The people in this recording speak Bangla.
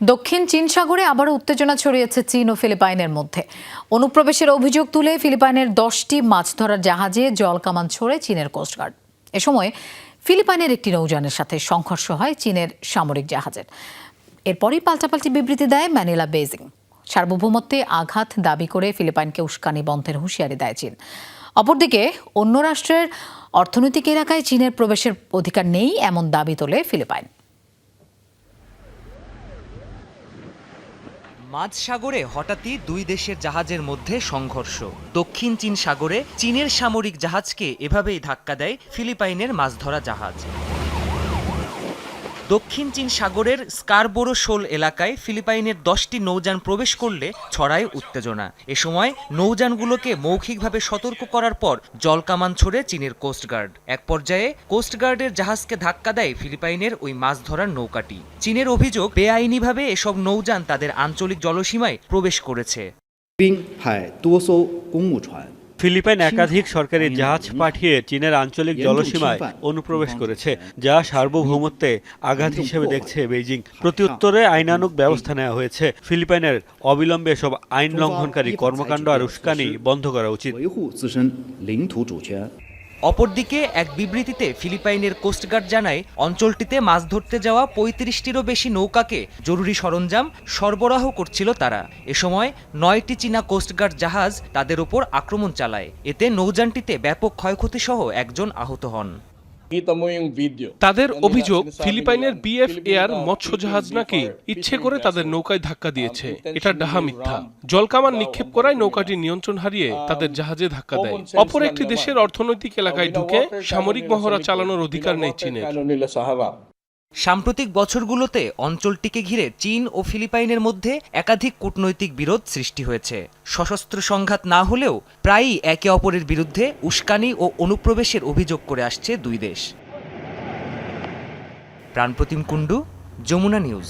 দক্ষিণ চীন সাগরে আবারও উত্তেজনা ছড়িয়েছে চীন ও ফিলিপাইনের মধ্যে। অনুপ্রবেশের অভিযোগ তুলে ফিলিপাইনের দশটি মাছ ধরার জাহাজে জল কামান ছোড়ে চীনের কোস্টগার্ড এ সময় ফিলিপাইনের একটি নৌযানের সাথে সংঘর্ষ হয় চীনের সামরিক জাহাজের। এরপরই পাল্টাপাল্টি বিবৃতি দেয় ম্যানিলা বেজিং সার্বভৌমত্বে আঘাত দাবি করে ফিলিপাইনকে উস্কানি বন্ধের হুঁশিয়ারি দেয় চীন। অপরদিকে অন্য রাষ্ট্রের অর্থনৈতিক এলাকায় চীনের প্রবেশের অধিকার নেই এমন দাবি তোলে ফিলিপাইন। মাঝ সাগরে হঠাৎই দুই দেশের জাহাজের মধ্যে সংঘর্ষ। দক্ষিণ চীন সাগরে চীনের সামরিক জাহাজকে এভাবেই ধাক্কা দেয় ফিলিপাইনের মাছ ধরা জাহাজ। দক্ষিণ চীন সাগরের স্কারবোরো শোল এলাকায় ফিলিপাইনের দশটি নৌযান প্রবেশ করলে ছড়ায় উত্তেজনা এ সময় নৌযানগুলোকে মৌখিকভাবে সতর্ক করার পর জলকামান ছড়ে চীনের কোস্টগার্ড এক পর্যায়ে কোস্টগার্ডের জাহাজকে ধাক্কা দেয় ফিলিপাইনের ওই মাছ ধরার নৌকাটি চীনের অভিযোগ বেআইনিভাবে এসব নৌযান তাদের আঞ্চলিক জলসীমায় প্রবেশ করেছে滨海多艘公务船 ফিলিপাইন একাধিক সরকারি জাহাজ পাঠিয়ে চীনের আঞ্চলিক জলসীমায় অনুপ্রবেশ করেছে যা সার্বভৌমত্বে আঘাত হিসেবে দেখছে বেইজিং। প্রত্যুত্তরে আইনানুক ব্যবস্থা নেওয়া হয়েছে। ফিলিপাইনের অবিলম্বে সব আইন লঙ্ঘনকারী কর্মকাণ্ড আর উস্কানি বন্ধ করা উচিত। অপরদিকে এক বিবৃতিতে ফিলিপাইনের কোস্টগার্ড জানায়, অঞ্চলটিতে মাছ ধরতে যাওয়া পঁয়ত্রিশটিরও বেশি নৌকাকে জরুরি সরঞ্জাম সরবরাহ করছিল তারা। এ সময় নয়টি চীনা কোস্টগার্ড জাহাজ তাদের ওপর আক্রমণ চালায়। এতে নৌযানটিতে ব্যাপক ক্ষয়ক্ষতিসহ একজন আহত হন। তাদের অভিযোগ ফিলিপাইনের বিএফ এয়ার মৎস্য জাহাজ নাকি ইচ্ছে করে তাদের নৌকায় ধাক্কা দিয়েছে এটা ডাহা মিথ্যা। জলকামান নিক্ষেপ করায় নৌকাটি নিয়ন্ত্রণ হারিয়ে তাদের জাহাজে ধাক্কা দেয়। অপর একটি দেশের অর্থনৈতিক এলাকায় ঢুকে সামরিক মহড়া চালানোর অধিকার নেই চীনের। সাম্প্রতিক বছরগুলোতে অঞ্চলটিকে ঘিরে চীন ও ফিলিপাইনের মধ্যে একাধিক কূটনৈতিক বিরোধ সৃষ্টি হয়েছে। সশস্ত্র সংঘাত না হলেও প্রায়ই একে অপরের বিরুদ্ধে উস্কানি ও অনুপ্রবেশের অভিযোগ করে আসছে দুই দেশ। প্রাণপ্রতিম কুণ্ডু, যমুনা নিউজ।